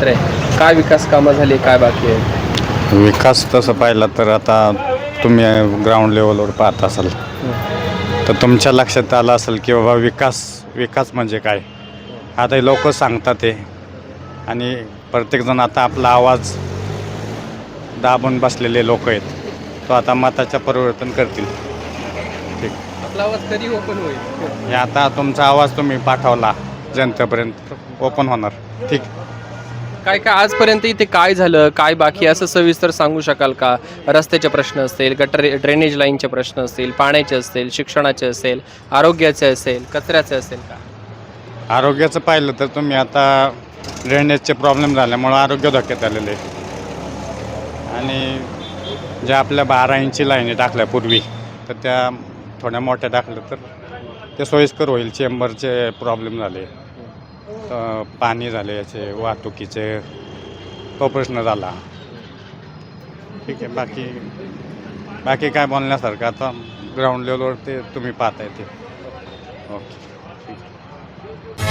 क्षेत्र आहे. काय विकास कामं झाली काय बाकी आहे? विकास तसं पाहिला तर आता तुम्ही ग्राउंड लेवलवर पाहत असाल. तर तुमच्या लक्षात आलं असेल की बाबा विकास विकास म्हणजे काय? आता हे लोक सांगतात ते. आणि प्रत्येकजण आता आपला आवाज दाबून बसलेले लोक आहेत. तो आता मताचं परिवर्तन करतील. ठीक. आपला आवाज कधी ओपन होईल? हे आता तुमचा आवाज तुम्ही पाठवला जनतेपर्यंत. ओपन होणार. ठीक. काय काय आजपर्यंत इथे काय झालं? काय बाकी आहे? असं सविस्तर सांगू शकाल का? रस्त्याचे प्रश्न असतील गटर ड्रेनेज लाईनचे प्रश्न असतील पाण्याचे असतील शिक्षणाचे असेल आरोग्याचे असेल कचऱ्याचे असेल का? आरोग्याचं पाहिलं तर तुम्ही आता ड्रेनेजचे प्रॉब्लेम झाल्यामुळं आरोग्य धोक्यात आलेले आणि ज्या आपल्या बारा इंची लाईनी टाकल्या पूर्वी तर त्या थोड्या मोठ्या टाकल्या तर ते सोयीस्कर होईल चेंबरचे प्रॉब्लेम झाले. पाणी झाले याचे वाहतुकीचे तो प्रश्न झाला. ठीक आहे बाकी बाकी काय बोलण्यासारखं? आता ग्राउंड लेवलवर ते तुम्ही पाहताय ते. ओके ठीक आहे.